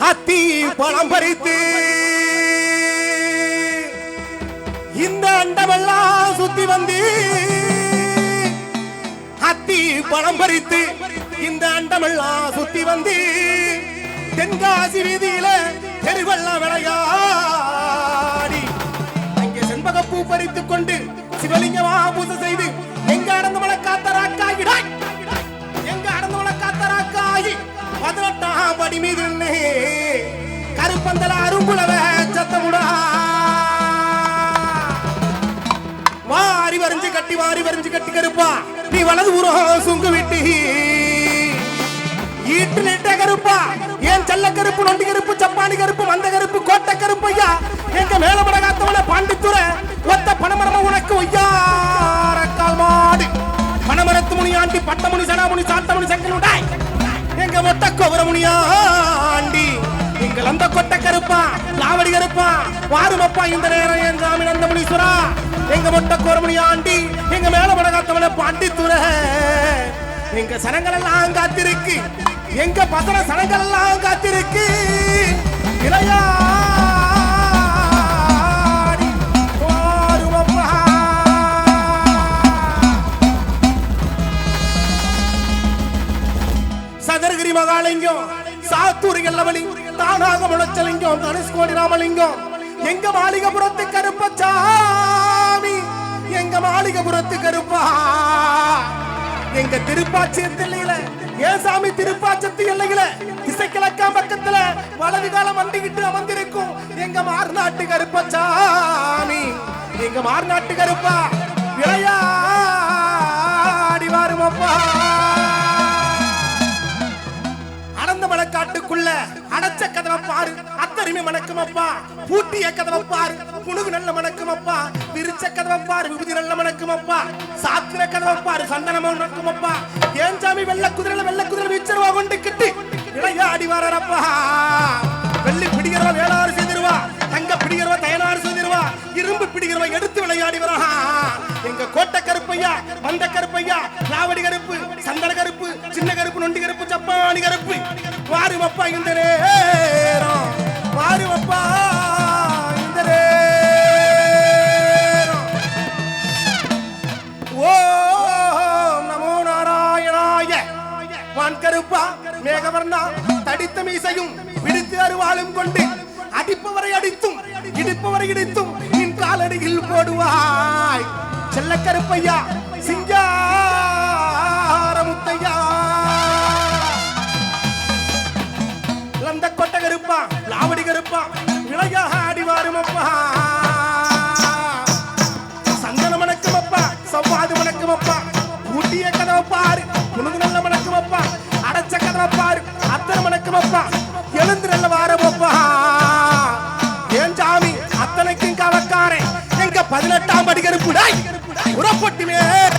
அத்தி பழம் பறித்து இந்த அண்டமெல்லாம் சுத்தி வந்து அத்தி பழம் பறித்து இந்த அண்டமெல்லாம் சுத்தி வந்து தென்காசி வீதியில தெருவெல்லாம் விளையாடி. அங்கே செண்பகப்பூ பறித்துக் கொண்டு சிவலிங்கமா பூசை செய்து எங்க அடந்த மழை காத்தராக்காகிடாய் பதினெட்டாம் படி மீது கருப்பந்தல அரும்புலவ சத்தமுடா. வாரி வரைஞ்சு கட்டி வாரி வரைஞ்சு கட்டி கருப்பா. நீ வலது புறம் சுங்கு விட்டு. ஈட்டு நெட்ட கருப்பா. ஏன் செல்ல கருப்பு நொண்டி கருப்பு சப்பானி கருப்பு மந்த கருப்பு கோட்டை கருப்பு ஐயா? எங்க மேலமட காத்தவன பாண்டித்துறை ஒத்த பணமரம உனக்கு ஒய்யாரக்கால் மாடு. பணமரத்து முனியாண்டி பட்டமுனி சனாமுனி சாத்தமுனி சங்கலுடாய் உண்டாய் மொத்த கோபுர முனியாண்டி எங்கள் அந்த கொட்ட கருப்பா லாவடி கருப்பா வாருமப்பா இந்த நேரம் என் சாமி நந்த முனீஸ்வரா எங்க மொட்ட கோரமணி ஆண்டி. எங்க மேல படகாத்தவன பாண்டித்துற எங்க சனங்கள் எல்லாம் காத்திருக்கு. எங்க பசன சனங்கள் எல்லாம் காத்திருக்கு. இளையா சதர்கிரி மகாலிங்கம். சாத்தூரி எல்லவலி தானாக முளைச்சலிங்கம் தனுஷ்கோடி ராமலிங்கம். எங்க மாளிகபுரத்து கருப்பச்சாமி எங்க மாளிகபுரத்து கருப்பா? எங்க திருப்பாச்சி எல்லையில ஏன் சாமி திருப்பாச்சத்து எல்லையில திசைக்கிழக்காம் பக்கத்துல வலது காலம் வந்துகிட்டு அமர்ந்திருக்கும் எங்க மார்நாட்டு கருப்பச்சாமி எங்க மார்நாட்டு கருப்பா விளையாடி வாருமப்பா. மணக்காட்டுக்குள்ள அடைச்ச கதவை பாரு. அத்தருமை மணக்கும் அப்பா பூட்டிய கதவை பாரு. புணுகு நல்ல மணக்கும் அப்பா விரிச்ச கதவை பாரு. விபதி நல்ல மணக்கும் அப்பா சாத்திர கதவை பாரு. சந்தனம் நடக்குமப்பா அப்பா ஏன் சாமி வெள்ள குதிரையில வெள்ள குதிரை வீச்சருவா கொண்டு கிட்டு? விளையாடி வரப்பா வெள்ளி பிடிக்கிறவா வேளாறு செய்திருவா. தங்க பிடிக்கிறவா தயனாறு செய்திருவா. இரும்பு பிடிக்கிறவா எடுத்து விளையாடி வரா கருப்பையா மந்த கருப்பையா லாவடி கருப்பு சந்தன கருப்பு சின்ன கருப்பு நொண்டி கருப்பு சப்பானி கருப்பு. வாரு வப்பா இந்த நேரம். வாரு வப்பா இந்த நேரம். ஓ நமோ நாராயணாய. வான் கருப்பா மேகவர்ணா தடித்த மீசையும் பிடித்து அருவாளும் கொண்டு அடிப்பவரை அடித்தும் இடிப்பவரை இடித்தும் நின் காலடியில் போடுவாய். செல்ல கருப்பையா சிங்கார முத்தையா கொட்ட கருப்பா லாவடி கருப்பா விளையாடி வாருமப்பா. சந்தன மணக்கும் அப்பா சவ்வாது மணக்கும் அப்பா ஊட்டிய கதவை பாரு புனுகு நல்ல மணக்கும் அப்பா அடைச்ச கதவை பாரு அத்தனை மணக்கும் அப்பா எழுந்து நல்ல வாரமப்பா. ஏன் சாமி அத்தனைக்கும் கவக்காரன். எங்க பதினெட்டாம் படி கருப்புடாய் உரப்பட்டுமே வாருமப்பா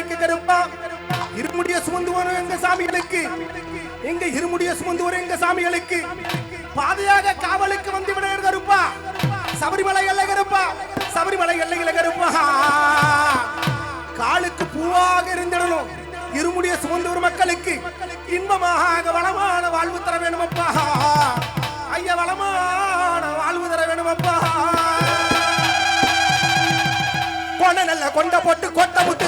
எல்லாம் கருப்பா இருமுடிய சுமந்து வரும் எங்க சாமிகளுக்கு. எங்க இருமுடிய சுமந்து வரும் எங்க சாமிகளுக்கு. பாதையாக காவலுக்கு வந்து விட கருப்பா சபரிமலை எல்லை கருப்பா சபரிமலை எல்லையில கருப்பா காலுக்கு பூவாக இருந்திடணும். இருமுடிய சுமந்து வரும் மக்களுக்கு. இன்பமாக வளமான வாழ்வு தர வேணுமப்பா. ஐயா வளமான வாழ்வு தர வேணுமப்பா. கொண்ட நல்ல கொண்ட போட்டு கொட்ட முத்து